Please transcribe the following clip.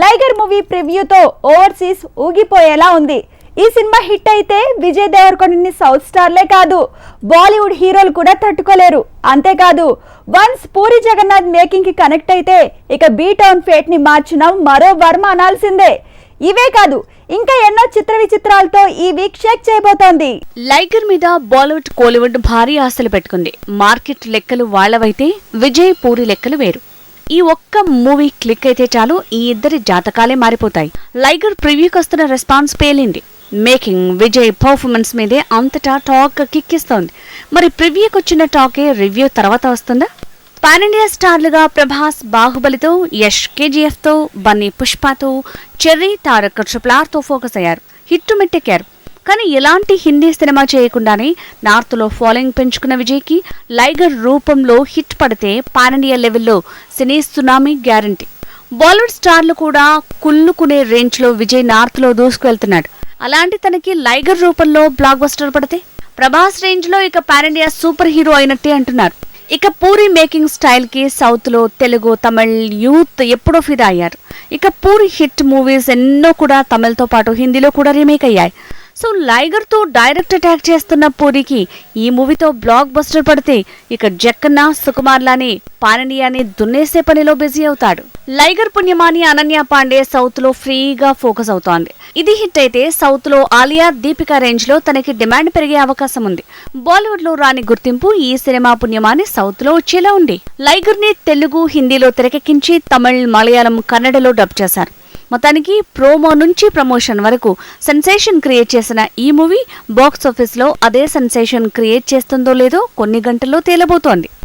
లైగర్ movie ప్రివ్యూతో overseas ఊగిపోయేలా ఉంది. ఈ సినిమా హిట్ అయితే విజయ్ దేవరకొండని సౌత్ స్టార్లే కాదు బాలీవుడ్ హీరోలు కూడా తట్టుకోలేరు. అంతేకాదు వన్స్ పూరి జగన్నాథ్ మేకింగ్కి కనెక్ట్ అయితే ఇక బీ టౌన్ ఫేట్ని మార్చిన మరో వర్మ అనాల్సిందే. ఇవే కాదు ఇంకా ఎన్నో చిత్ర విచిత్రాలతో ఈ వీక్ షేక్ చేయబోతోంది. లైగర్ మీద బాలీవుడ్ కోలీవుడ్ భారీ ఆశలు పెట్టుకుంది. మార్కెట్ లెక్కలు వాళ్ళవైతే విజయ్ పూరి లెక్కలు వేరు. ఈ ఒక్క మూవీ క్లిక్ అయితే చాలు ఈ ఇద్దరి జాతకాలే మారిపోతాయి. లైగర్ ప్రివ్యూకి వస్తున్న రెస్పాన్స్ పేలింది. మేకింగ్ విజయ్ పర్ఫార్మెన్స్ మీదే అంతటా టాక్ కిక్కిస్తోంది. మరి ప్రివ్యూకి వచ్చిన టాకే రివ్యూ తర్వాత వస్తుందా? పాన్ ఇండియా స్టార్లుగా ప్రభాస్ బాహుబలితో యష్ కేజీఎఫ్తో బన్నీ పుష్పతో చెర్రీ తారక్ ట్రిపుల్ ఫోకస్ అయ్యారు. హిట్టు మెట్టెక్కారు కానీ ఎలాంటి హిందీ సినిమా చేయకుండానే నార్త్లో ఫాలోయింగ్ పెంచుకున్న విజయ్కి లైగర్ రూపంలో హిట్ పడితే పానిండియా లెవెల్లో సినీ సునామీ గ్యారంటీ. బాలీవుడ్ స్టార్లు కూడా కుల్లుకునే రేంజ్లో విజయ్ నార్త్లో దూసుకువెళ్తున్నాడు. అలాంటి తనకి లైగర్ రూపంలో బ్లాక్ బస్టర్ పడితే? ప్రభాస్ రేంజ్లో ఇక పానిండియా సూపర్ హీరో అయినట్టే అంటున్నారు. ఇక పూరి మేకింగ్ స్టైల్కి సౌత్లో తెలుగు తమిళ్ యూత్ ఎప్పుడో ఫిదా అయ్యారు. ఇక పూరి హిట్ మూవీస్ ఎన్నో కూడా తమిళ్తో పాటు హిందీలో కూడా రీమేక్ అయ్యాయి. సో లైగర్తో డైరెక్ట్ అటాక్ చేస్తున్న పూరికి ఈ మూవీతో బ్లాక్ బస్టర్ పడితే ఇక జక్కన్న సుకుమార్ లాని పాననీయాని దున్నేసే పనిలో బిజీ అవుతాడు. లైగర్ పుణ్యమాని అనన్య పాండే సౌత్లో ఫ్రీగా ఫోకస్ అవుతోంది. ఇది హిట్ అయితే సౌత్లో ఆలియా దీపికా రేంజ్లో తనకి డిమాండ్ పెరిగే అవకాశం ఉంది. బాలీవుడ్లో రాని గుర్తింపు ఈ సినిమా పుణ్యమాని సౌత్లో వచ్చేలా ఉంది. లైగర్ని తెలుగు హిందీలో తెరకెక్కించి తమిళ్ మలయాళం కన్నడలో డబ్ చేశారు. మొత్తానికి ప్రోమో నుంచి ప్రమోషన్ వరకు సెన్సేషన్ క్రియేట్ చేసిన ఈ మూవీ బాక్స్ ఆఫీస్లో అదే సెన్సేషన్ క్రియేట్ చేస్తుందో లేదో కొన్ని గంటల్లో తేలబోతోంది.